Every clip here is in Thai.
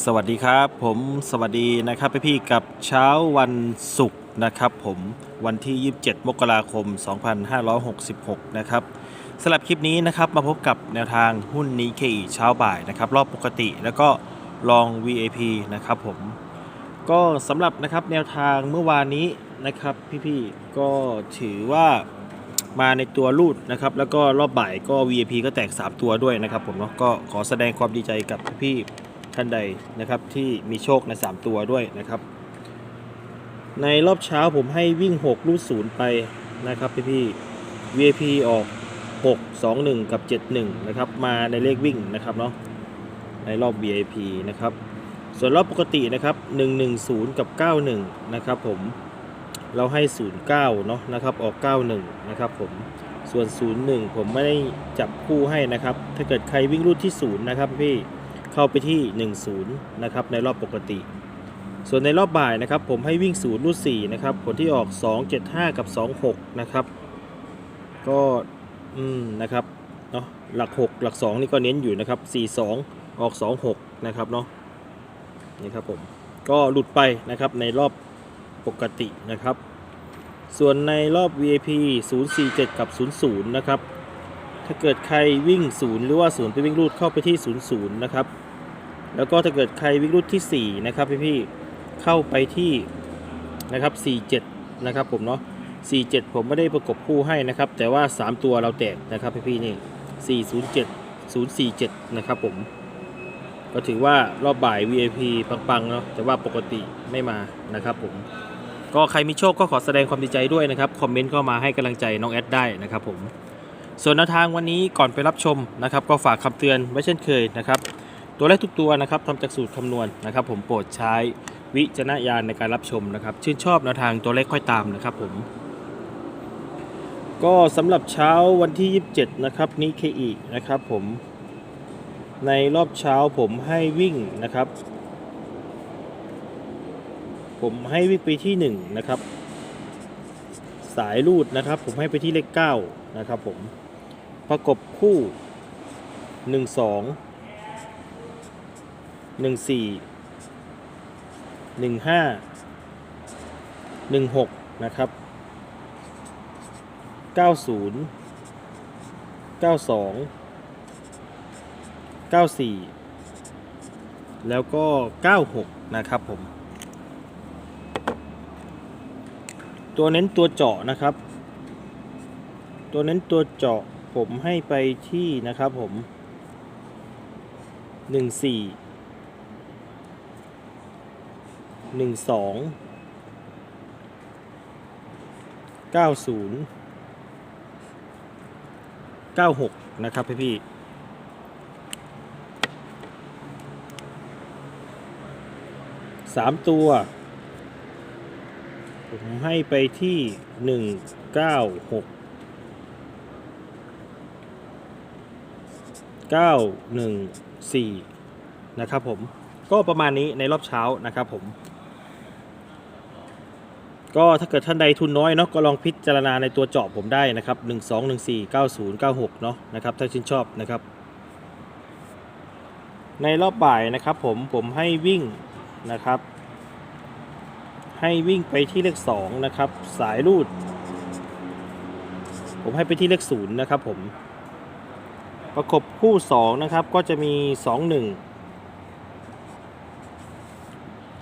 สวัสดีครับ ผมสวัสดีนะครับพี่ๆกับเช้าวันศุกร์นะครับผมวันที่ 27 มกราคม 2566 นะครับสำหรับคลิปนี้นะครับมาพบกับแนวทางหุ้นนี้เคอีเช้าบ่ายนะครับ รอบปกติแล้วก็ลอง VAP นะครับผมก็สำหรับนะครับแนวทางเมื่อวานนี้นะครับพี่ๆก็ถือว่ามาในตัวรูดนะครับแล้วก็รอบบ่ายก็ VAP ก็แตก 3 ตัวด้วยนะครับผมเนาะก็ขอแสดงความดีใจกับพี่ๆ ท่านใดนะครับที่มีโชคใน 3 ตัวด้วยนะครับ ในรอบเช้าผมให้วิ่ง6รูดศูนย์ไปนะครับพี่ๆ VAP ออก 6 2 1 กับ 71 นะครับ มาในเลขวิ่งนะครับเนาะในรอบ VIP นะครับ ส่วนรอบปกตินะครับ 110 กับ 91 นะครับผมเราให้ 09 เนาะนะครับออก 91 นะครับผมส่วน 01 ผมไม่ได้จับคู่ให้นะครับ ถ้าเกิดใครวิ่งรูดที่ 0 นะครับพี่ เข้าไปที่ 10 นะครับในรอบปกติ ส่วนในรอบบ่ายนะครับผมให้วิ่ง0รูด4นะครับผลที่ออก 275 กับ 26 นะครับก็อืมนะครับเนาะหลัก 6 หลัก 2 นี่ก็เน้นอยู่นะครับ 42 ออก 26 นะครับเนาะนี่ครับผมก็หลุดไปนะครับในรอบปกตินะครับ ส่วนในรอบ VIP 047 กับ 00 นะครับ ถ้าเกิดใครวิ่ง 0 หรือว่า 0 ไปวิ่งรูดเข้าไปที่ 00 นะครับ แล้วก็ถ้าเกิดใครวิ่งรูดที่4นะครับพี่ๆเข้าไปที่นะครับ47นะครับผมเนาะ47 ผมไม่ได้ประกบคู่ให้นะครับ แต่ว่า 3 ตัวเราแตกนะครับพี่ๆนี่407 047นะครับผมก็ถือว่ารอบบ่าย VIP ปังๆเนาะแต่ว่าปกติไม่มานะครับผมก็ใครมีโชคก็ขอแสดงความดีใจด้วยนะครับ คอมเมนต์เข้ามาให้กำลังใจน้องแอดได้นะครับผมส่วนแนวทางวันนี้ก่อนไปรับชมนะครับ ก็ฝากคำเตือนไว้เช่นเคยนะครับ ตัวเลขทุกตัวนะครับทำจากสูตรคำนวณนะครับ ผมโปรดใช้วิจารณญาณในการรับชมนะครับ ชื่นชอบแนวทางตัวเลขค่อยตามนะครับผม ก็สำหรับเช้าวันที่ 27 นะครับนี้เคอีนะครับผมในรอบเช้าผมให้วิ่งนะครับ ผมให้วิ่งไปที่ 1 นะครับ สายรูดนะครับ ผมให้ไปที่เลข9นะครับผมประกบคู่ 1 2 1 4 1 5 1 6นะครับ90 92 94แล้วก็96นะครับผม ตัวเน้นตัวเจาะนะครับ ตัวเน้นตัวเจาะผมให้ไปที่นะครับผม14 12 90 หนึ่งสอง96นะครับพี่พี่สามตัว ผมให้ไปที่หนึ่งเก้าหกเก้าหนึ่งสี่นะครับผมก็ประมาณนี้ในรอบเช้านะครับผม ก็ถ้าเกิดท่านใดทุนน้อยเนาะก็ลองพิจารณาในตัวเจาะผมได้นะครับ 1 2 1 4 9 0 9 6เนาะนะครับถ้าชื่นชอบนะครับ ในรอบบ่ายนะครับผมผมให้วิ่งนะครับ ให้วิ่งไปที่เลข2นะครับสายรูด ผมให้ไปที่เลข0นะครับผมประกบคู่2นะครับก็จะมี 2 1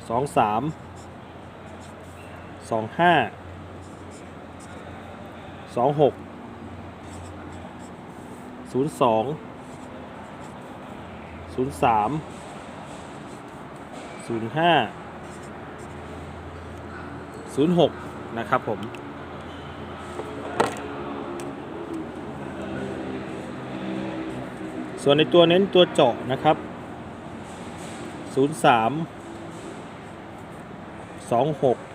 2 3 2 5 2 6 0 2 0 3 0 5 06นะครับผมส่วนในตัวเน้นตัวเจาะนะครับ 03 26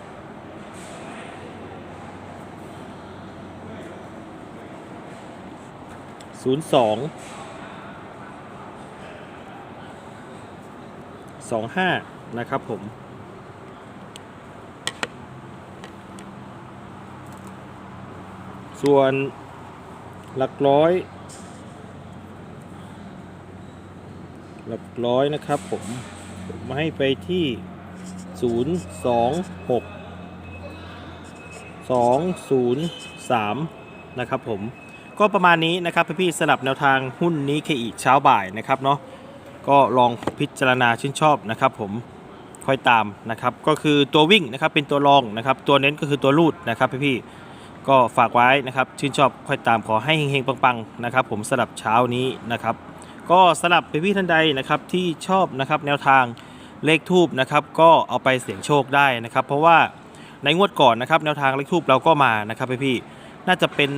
02 25นะครับผมส่วนหลักร้อย หลักร้อยนะครับผมผมให้ไปที่ 0 2 6 2 0 3 นะครับผม ก็ประมาณนี้นะครับพี่ๆสลับแนวทางหุ้นนี้เคอีเช้าบ่ายนะครับเนาะก็ลองพิจารณาชื่นชอบนะครับ ผมค่อยตามนะครับ ก็คือตัววิ่งนะครับเป็นตัวรองนะครับ ตัวเน้นก็คือตัวรูดนะครับพี่ๆก็ฝากไว้นะครับชื่นชอบค่อยตามขอให้เฮงๆปังๆนะครับ ผมสลับเช้านี้นะครับ ก็สลับพี่ๆท่านใดนะครับที่ชอบนะครับแนวทางเลขทูบนะครับ ก็เอาไปเสี่ยงโชคได้นะครับ เพราะว่าในงวดก่อนนะครับแนวทางเลขทูบเราก็มานะครับพี่ๆ น่าจะเป็น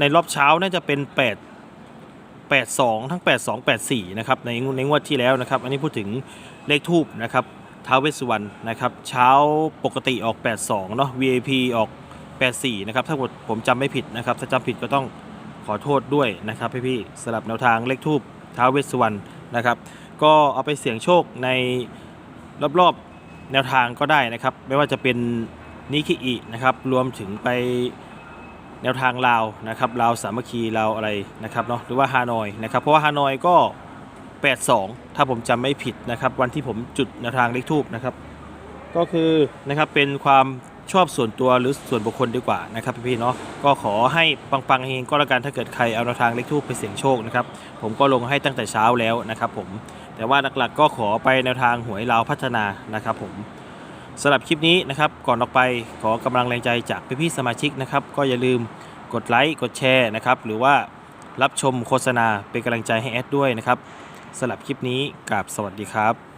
ในรอบเช้าน่าจะเป็น 8 82 ทั้ง 82 84 นะครับในในงวดที่แล้วนะครับ อันนี้พูดถึงเลขทูบนะครับท้าวเวสสุวรรณนะครับ เช้าปกติออก 82 เนาะ VIP ออก 84 นะครับ ถ้าผมจำไม่ผิดนะครับ ถ้าจำผิดก็ต้องขอโทษด้วยนะครับพี่ๆสลับแนวทางเลขทูบท้าวเวสสุวรรณนะครับ ก็เอาไปเสี่ยงโชคในรอบๆแนวทางก็ได้นะครับ ไม่ว่าจะเป็นนิคิอินะครับ รวมถึงไป แนวทางลาวนะครับลาวสามัคคีลาวอะไรนะครับเนาะหรือว่าฮานอยนะครับเพราะว่าฮานอยก็ 82 ถ้าผมจำไม่ผิดนะครับ วันที่ผมจุดแนวทางเลขทูบนะครับ ก็คือนะครับเป็นความชอบส่วนตัวหรือส่วนบุคคลดีกว่านะครับพี่ๆเนาะก็ขอให้ปังๆเฮงก็แล้วกันถ้าเกิดใครเอาแนวทางเลขทูบไปเสี่ยงโชคนะครับผมก็ลงให้ตั้งแต่เช้าแล้วนะครับผมแต่ว่าหลักๆก็ขอไปแนวทางหวยลาวพัฒนานะครับผม สำหรับคลิปนี้นะครับก่อนออกไปขอกำลังแรงใจจากพี่ๆสมาชิกนะครับก็อย่าลืมกดไลค์กดแชร์นะครับหรือว่ารับชมโฆษณาเป็นกำลังใจให้แอดด้วยนะครับสำหรับคลิปนี้กราบสวัสดีครับ